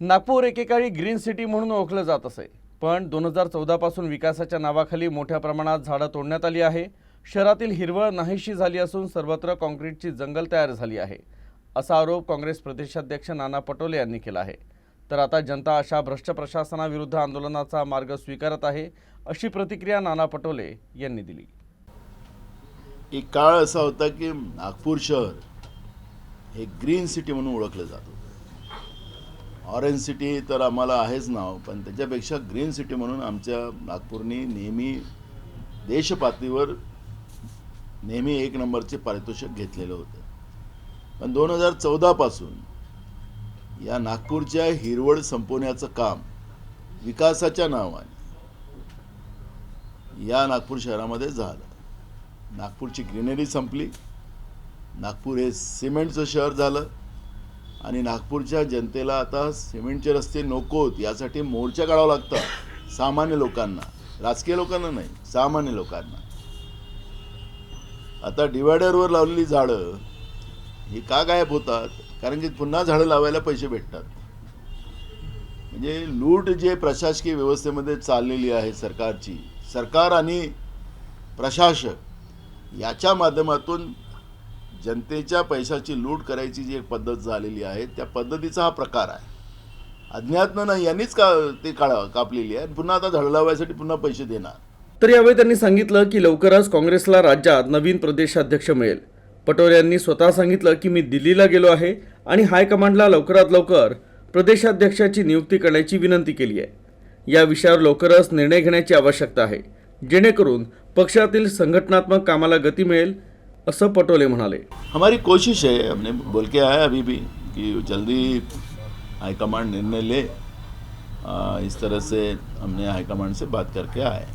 नागपूर एकेकाळी green city म्हणून ओळखलं जात असे. पण दोन हजार चौदापासून विकासाच्या नावाखाली मोठ्या प्रमाणात झाडं तोडण्यात आली आहे. शहरातील हिरवळ नाहीशी झाली असून सर्वत्र काँक्रीटची जंगल तयार झाली आहे असा आरोप काँग्रेस प्रदेशाध्यक्ष नाना पटोले यांनी केला आहे. तर आता जनता अशा भ्रष्ट प्रशासनाविरुद्ध आंदोलनाचा मार्ग स्वीकारत आहे अशी प्रतिक्रिया नाना पटोले यांनी दिली. एक काळ असा होता की नागपूर शहर हे ग्रीन सिटी म्हणून ओळखलं जात होतं. ऑरेंज सिटी तर आम्हाला आहेच नाव पण त्याच्यापेक्षा ग्रीन सिटी म्हणून आमच्या नागपूरनी नेहमी देशपातळीवर नेहमी एक नंबरचे पारितोषिक घेतलेलं होतं. पण दोन हजार चौदापासून या नागपूरच्या हिरवळ संपवण्याचं काम विकासाच्या नावाने या नागपूर शहरामध्ये झालं. नागपूरची ग्रीनरी संपली. नागपूर हे सिमेंटचं शहर झालं. आणि नागपूरच्या जनतेला आता सिमेंटचे रस्ते नकोत यासाठी मोर्चा काढावा लागतात सामान्य लोकांना. राजकीय लोकांना नाही सामान्य लोकांना. आता डिवायडरवर लावलेली झाडं ही का गायब होतात? कारण की पुन्हा झाडं लावायला पैसे भेटतात. म्हणजे लूट जे प्रशासकीय व्यवस्थेमध्ये चाललेली आहे सरकारची सरकार आणि प्रशासक याच्या माध्यमातून जनतेच्या पैशाची लूट करायची जी एक पद्धत झालेली आहे त्या पद्धतीचा हा प्रकार आहे. अज्ञातनं नाही यांनीच का ते काळा कापलेली आहे. पुन्हा आता झाडं लावायसाठी पुन्हा पैसे देणार. तर यावेळी त्यांनी सांगितलं की लवकरच काँग्रेसला राज्यात नवीन प्रदेशाध्यक्ष मिळेल. पटोले यांनी स्वतः सांगितलं की मी दिल्लीला गेलो आहे आणि हायकमांडला लवकरात लवकर प्रदेशाध्यक्षाची नियुक्ती करण्याची विनंती केली आहे. या विषयावर लवकरच निर्णय घेण्याची आवश्यकता आहे. जेणेकरून पक्षातील संघटनात्मक कामाला गती मिळेल असं पटोले म्हणाले हमारी कोशिश है, हमने बोल के आया अभी भी कि जल्दी हाईकमांड निर्णय ले। इस तरह से हमने हाईकमांड से बात करके आए।